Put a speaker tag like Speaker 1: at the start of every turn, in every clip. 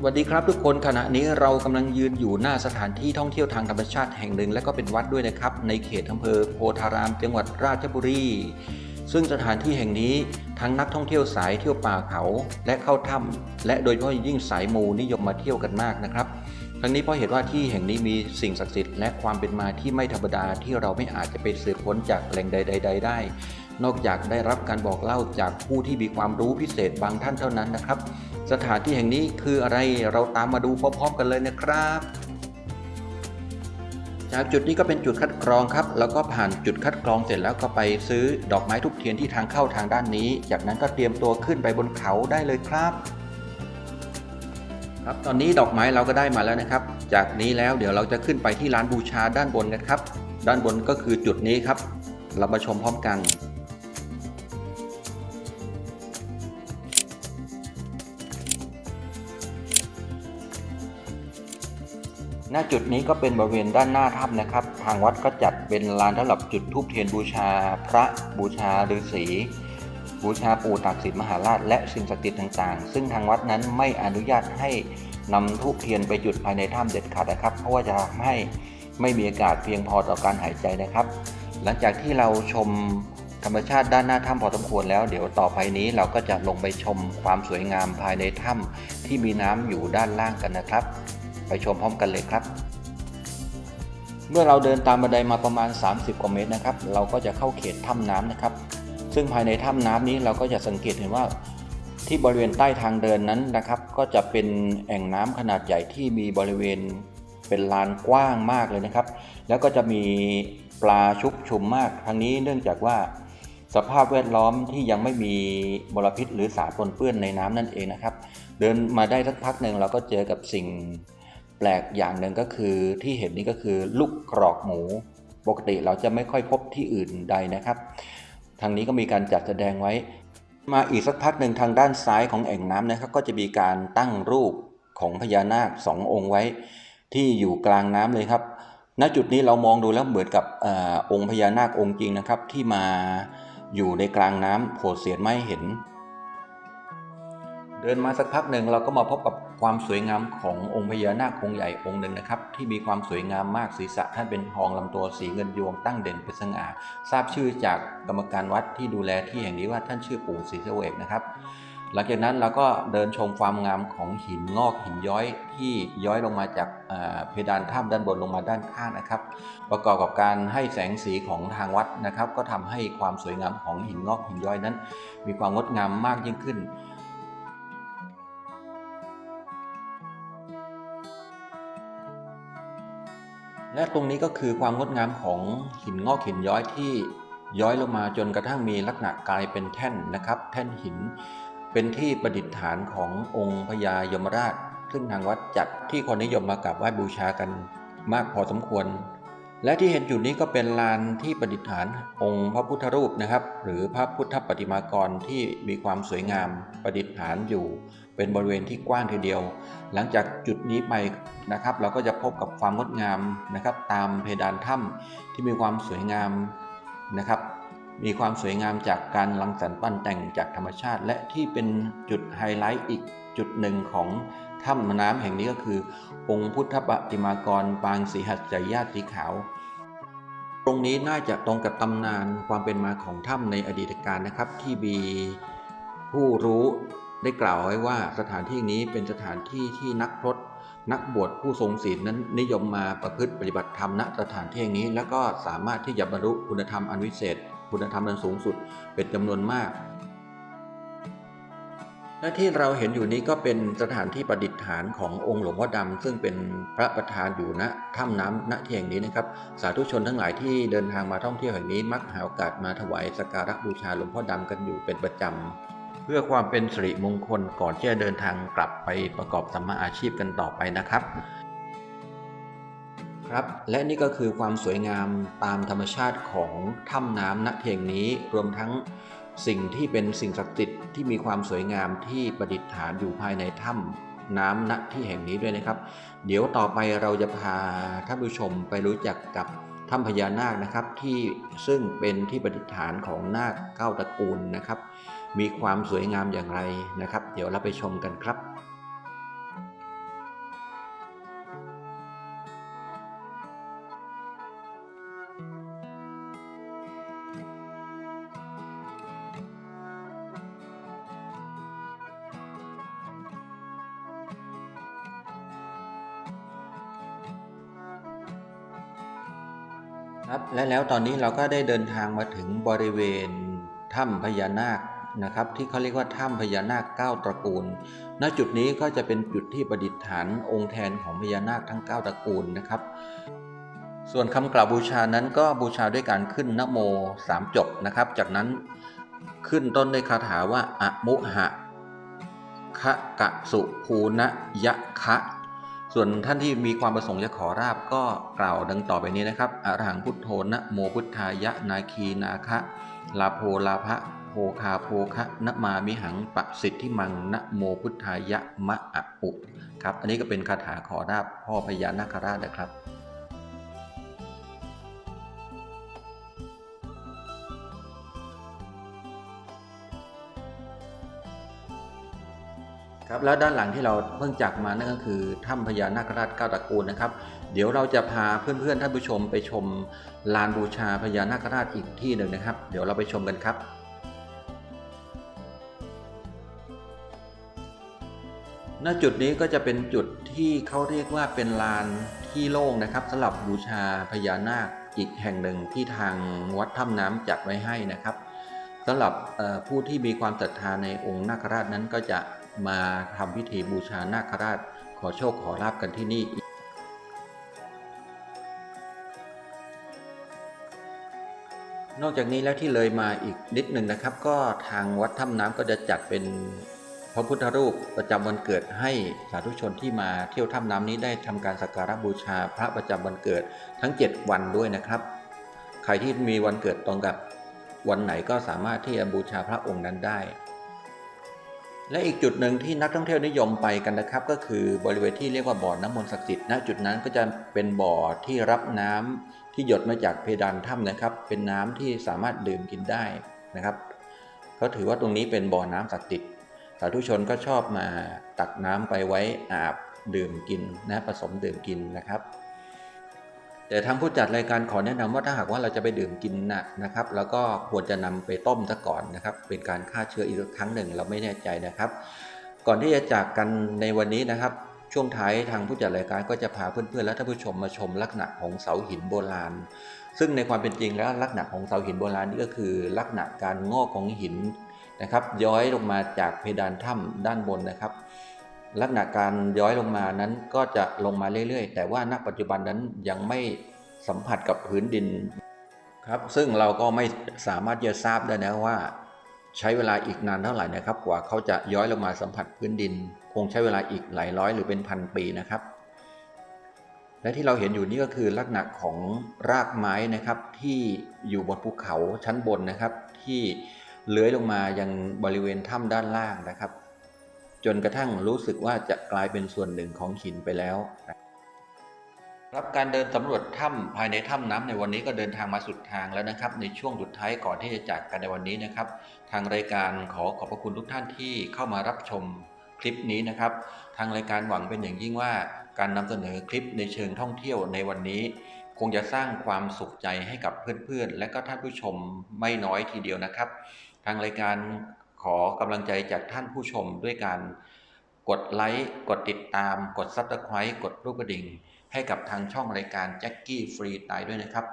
Speaker 1: สวัสดีครับทุกคนขณะนี้เรากำลังยืนอยู่หน้าสถานที่ท่องเที่ยวทางธรรมชาติแห่งหนึ่ง และก็เป็นวัดด้วยนะครับ ในเขตอำเภอโพธาราม จังหวัดราชบุรี ซึ่งสถานที่แห่งนี้ทั้งนักท่องเที่ยวสายเที่ยวป่าเขาและเข้าถ้ำและโดยเฉพาะยิ่งสายมูนิยมมาเที่ยวกันมากนะครับ ทั้งนี้เพราะเหตุว่าที่แห่งนี้มีสิ่งศักดิ์สิทธิ์และความเป็นมาที่ไม่ธรรมดาที่เราไม่อาจจะไปสืบค้นจากแหล่งใด ๆ ได้ นอกจากได้รับการบอกเล่าจากผู้ที่มีความรู้พิเศษบางท่านเท่านั้นนะครับ สถานที่แห่งนี้คืออะไรเราตามมาดูพร้อมๆ กันเลยนะครับจากจุดนี้ก็เป็นจุดคัดกรองครับ แล้วก็ผ่านจุดคัดกรองเสร็จแล้วก็ไปซื้อดอกไม้ทุกเทียนที่ทางเข้าทางด้านนี้ จากนั้นก็เตรียมตัวขึ้นไปบนเขาได้เลยครับ ครับตอนนี้ดอกไม้เราก็ได้มาแล้วนะครับ จากนี้แล้วเดี๋ยวเราจะขึ้นไปที่ร้านบูชาด้านบนกันครับ ด้านบนก็คือจุดนี้ครับ เรามาชมพร้อมกันาจุดนี้ก็เป็นบริเวณด้านหน้าถ้ำนะครับ ทางวัดก็จัดเป็นลานสำหรับจุดธูปเทียนบูชา พระบูชาฤาษีบูชาปู่ตากสินมหาราช และสิ่งศักดิ์สิทธิ์ต่างๆ ซึ่งทางวัดนั้นไม่อนุญาตให้นำธูปเทียนไปจุดภายในถ้ำเด็ดขาดนะครับ เพราะว่าจะทำให้ไม่มีอากาศเพียงพอต่อการหายใจนะครับ หลังจากที่เราชมธรรมชาติด้านหน้าถ้ำพอสมควรแล้ว เดี๋ยวต่อไปนี้เราก็จะลงไปชมความสวยงามภายในถ้ำที่มีน้ำอยู่ด้านล่างกันนะครับ ไปชมพร้อมกันเลยครับ เมื่อเราเดินตามบันไดมาประมาณ 30 กว่าเมตรนะครับ เราก็จะเข้าเขตถ้ำน้ำนะครับ ซึ่งภายในถ้ำน้ำนี้เราก็จะสังเกตเห็นว่าที่บริเวณใต้ทางเดินนั้นนะครับ ก็จะเป็นแอ่งน้ำขนาดใหญ่ที่มีบริเวณเป็นลานกว้างมากเลยนะครับ แล้วก็จะมีปลาชุกชุมมากทั้งนี้เนื่องจากว่าสภาพแวดล้อมที่ยังไม่มีมลพิษหรือสารปนเปื้อนในน้ำนั่นเองนะครับ เดินมาได้สักพักหนึ่งเราก็เจอกับสิ่ง แปลกอย่างหนึ่งก็คือที่เห็นนี้ก็คือลูกกรอกหมู ปกติเราจะไม่ค่อยพบที่อื่นใดนะครับ ทางนี้ก็มีการจัดแสดงไว้ มาอีกสักพักหนึ่งทางด้านซ้ายของแอ่งน้ำนะครับก็จะมีการตั้งรูปของพญานาคสององค์ไว้ ที่อยู่กลางน้ำเลยครับ ณจุดนี้เรามองดูแล้วเหมือนกับอองค์พญานาคองค์จริงนะครับ ที่มาอยู่ในกลางน้ำโผล่เสียนไม่เห็น เดินมาสักพักหนึ่งเราก็มาพบกับ ความสวยงามขององค์พญานาคองค์ใหญ่องค์หนึ่งนะครับ ที่มีความสวยงามมากศีรษะท่านเป็นทองลำตัวสีเงินยวงตั้งเด่นเป็นสง่าทราบชื่อจากกรรมการวัดที่ดูแลที่แห่งนี้ว่าท่านชื่อปู่ศรีสเวกนะครับ หลังจากนั้นเราก็เดินชมความงามของหินงอกหินย้อยที่ย้อยลงมาจากเพดานถ้ำด้านบนลงมาด้านข้างนะครับ ประกอบกับการให้แสงสีของทางวัดนะครับ ก็ทำให้ความสวยงามของหินงอกหินย้อยนั้น มีความงดงามมากยิ่งขึ้น และตรงนี้ก็คือความงดงามของหินงอกหินย้อยที่ย้อยลงมาจนกระทั่งมีลักษณะกลายเป็นแท่นนะครับ แท่นหิน เป็นที่ประดิษฐานขององค์พญายมราช ซึ่งทางวัดจัดที่คนนิยมมากราบไหว้บูชากันมากพอสมควร และที่เห็นอยู่นี้ก็เป็นลานที่ประดิษฐานองค์พระพุทธรูปนะครับ หรือพระพุทธปฏิมากรที่มีความสวยงามประดิษฐานอยู่ เป็นบริเวณที่กว้างทีเดียว หลังจากจุดนี้ไปนะครับ เราก็จะพบกับความงดงามนะครับ ตามเพดานถ้ำที่มีความสวยงามนะครับมีความสวยงามจากการรังสรรค์ปั้นแต่งจากธรรมชาติ และที่เป็นจุดไฮไลท์อีกจุดหนึ่งของ ถ้ำน้ำแห่งนี้ก็คือ องค์พุทธปฏิมากรปางสีหัสจยาติสีขาว ตรงนี้น่าจะตรงกับตำนานความเป็นมาของถ้ำในอดีตการนะครับ ที่มีผู้รู้ได้กล่าวไว้ว่าสถานที่นี้เป็นสถานที่ที่นักพรตนักบวชผู้ทรงศีลนั้นนิยมมาประพฤติปฏิบัติธรรมณสถานที่แห่งนี้ แล้วก็สามารถที่จะบรรลุคุณธรรมอันวิเศษ คุณธรรมอันสูงสุด เป็นจำนวนมาก และที่เราเห็นอยู่นี้ก็เป็นสถานที่ประดิษฐานขององค์หลวงพ่อดำซึ่งเป็นพระประธานอยู่ณถ้ำน้ำณที่แห่งนี้นะครับ สาธุชนทั้งหลายที่เดินทางมาท่องเที่ยวแห่งนี้มักหาโอกาสมาถวายสักการะบูชาหลวงพ่อดำกันอยู่เป็นประจำเพื่อความเป็นสิริมงคลก่อนที่จะเดินทางกลับไปประกอบสัมมาอาชีพกันต่อไปนะครับ ครับ และนี่ก็คือความสวยงามตามธรรมชาติของถ้ำน้ำณเพียงนี้รวมทั้ง สิ่งที่เป็นสิ่งศักดิ์สิทธิ์ที่มีความสวยงามที่ประดิษฐานอยู่ภายในถ้ำน้ำณที่แห่งนี้ด้วยนะครับ เดี๋ยวต่อไปเราจะพาท่านผู้ชมไปรู้จักกับถ้ำพญานาคนะครับที่ซึ่งเป็นที่ประดิษฐานของนาคเก้าตระกูลนะครับ มีความสวยงามอย่างไรนะครับ เดี๋ยวเราไปชมกันครับ ครับและแล้วตอนนี้เราก็ได้เดินทางมาถึงบริเวณถ้ำพญานาคนะครับ ที่เขาเรียกว่าถ้ำพญานาคเก้าตระกูล ณจุดนี้ก็จะเป็นจุดที่ประดิษฐานองค์แทนของพญานาคทั้ง 9 ตระกูลนะครับ ส่วนคำกล่าวบูชานั้นก็บูชาด้วยการขึ้นนโมสามจบนะครับ จากนั้นขึ้นต้นด้วยคาถาว่าอะมุหะคะกะสุภูณยะคะ ส่วนท่านที่มีความประสงค์จะขอราบก็กล่าวดังต่อไปนี้นะครับอรหังพุทโธนะโมพุทธายะนาคีนาคะลาโพลาภะโพคาโพคะนะมามิหังปะสิทธิมังนะโมพุทธายะมะอะปุครับ อันนี้ก็เป็นคาถาขอราบพ่อพญานาคราชนะครับ ครับแล้วด้านหลังที่เราเพิ่งจากมานั่นก็คือถ้ำพญานาคราชเก้าตระกูลนะครับ เดี๋ยวเราจะพาเพื่อนๆท่านผู้ชมไปชมลานบูชาพญานาคราชอีกที่หนึ่งนะครับ เดี๋ยวเราไปชมกันครับณจุดนี้ก็จะเป็นจุดที่เขาเรียกว่าเป็นลานที่โล่งนะครับสำหรับบูชาพญานาคอีกแห่งหนึ่งที่ทางวัดถ้ำน้ำจัดไว้ให้นะครับสำหรับผู้ที่มีความศรัทธาในองค์นาคราชนั้นก็จะ มาทำพิธีบูชานาคราช ขอโชคขอลาบกันที่นี่นอกจากนี้แล้วที่เลยมาอีกนิดหนึ่งนะครับ ก็ทางวัดถ้ำน้ำก็จะจัดเป็นพระพุทธรูปประจำวันเกิดให้สาธุชนที่มาเที่ยวถ้ำน้ำนี้ได้ทำการสักการะบูชาพระประจำวันเกิดทั้ง 7 วันด้วยนะครับ ใครที่มีวันเกิดตรงกับวันไหนก็สามารถที่จะบูชาพระองค์นั้นได้ และอีกจุดหนึ่งที่นักท่องเที่ยวนิยมไปกันนะครับ ก็คือบริเวณที่เรียกว่าบ่อน้ำมนต์ศักดิ์สิทธิ์ณจุดนั้นก็จะเป็นบ่อที่รับน้ำที่หยดมาจากเพดานถ้ำนะครับ เป็นน้ำที่สามารถดื่มกินได้นะครับ ก็ถือว่าตรงนี้เป็นบ่อน้ำศักดิ์สิทธิ์สาธุชนก็ชอบมาตักน้ำไปไว้อาบดื่มกินนะผสมดื่มกินนะครับ แต่ทางผู้จัดรายการขอแนะนำว่าถ้าหากว่าเราจะไปดื่มกินนะนะครับ แล้วก็ควรจะนำไปต้มซะก่อนนะครับ เป็นการฆ่าเชื้ออีกครั้งหนึ่งเราไม่แน่ใจนะครับ ก่อนที่จะจากกันในวันนี้นะครับ ช่วงท้ายทางผู้จัดรายการก็จะพาเพื่อนๆและท่านผู้ชมมาชมลักษณะของเสาหินโบราณ ซึ่งในความเป็นจริงแล้วลักษณะของเสาหินโบราณนี่ก็คือลักษณะการงอกของหินนะครับ ย้อยลงมาจากเพดานถ้ำด้านบนนะครับ ลักษณะการย้อยลงมานั้นก็จะลงมาเรื่อยๆ แต่ว่าณปัจจุบันนั้นยังไม่สัมผัสกับพื้นดินครับซึ่งเราก็ไม่สามารถจะทราบได้นะว่า ใช้เวลาอีกนานเท่าไหร่นะครับ กว่าเขาจะย้อยลงมาสัมผัสพื้นดิน คงใช้เวลาอีกหลายร้อยหรือเป็นพันปีนะครับ และที่เราเห็นอยู่นี่ก็คือลักษณะของรากไม้นะครับที่อยู่บนภูเขาชั้นบนนะครับ ที่เลื้อยลงมายังบริเวณถ้ำด้านล่างนะครับ จนกระทั่งรู้สึกว่าจะกลายเป็นส่วนหนึ่งของหินไปแล้วรับการเดินสำรวจถ้ำภายในถ้ำน้ำในวันนี้ก็เดินทางมาสุดทางแล้วนะครับ ในช่วงสุดท้ายก่อนที่จะจากกันในวันนี้นะครับ ทางรายการขอขอบพระคุณทุกท่านที่เข้ามารับชมคลิปนี้นะครับ ทางรายการหวังเป็นอย่างยิ่งว่าการนำเสนอคลิปในเชิงท่องเที่ยวในวันนี้ คงจะสร้างความสุขใจให้กับเพื่อนๆ และก็ท่านผู้ชมไม่น้อยทีเดียวนะครับ ทางรายการ ขอกำลังใจจากท่านผู้ชมด้วยการกดไลค์ กดติดตาม กดซับสไครต์กดรูปกระดิ่ง ให้กับทางช่องรายการแจ็คกี้ฟรีตายด้วยนะครับ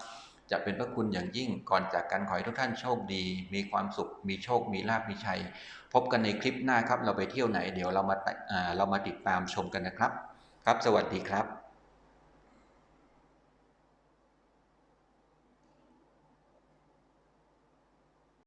Speaker 1: จะเป็นพระคุณอย่างยิ่งก่อนจากกันขอให้ทุกท่านโชคดี มีความสุข มีโชค มีลาภ มีชัย พบกันในคลิปหน้าครับ เราไปเที่ยวไหน เดี๋ยวเรามาอ่าเรามาติดตามชมกันนะครับ ครับ สวัสดีครับ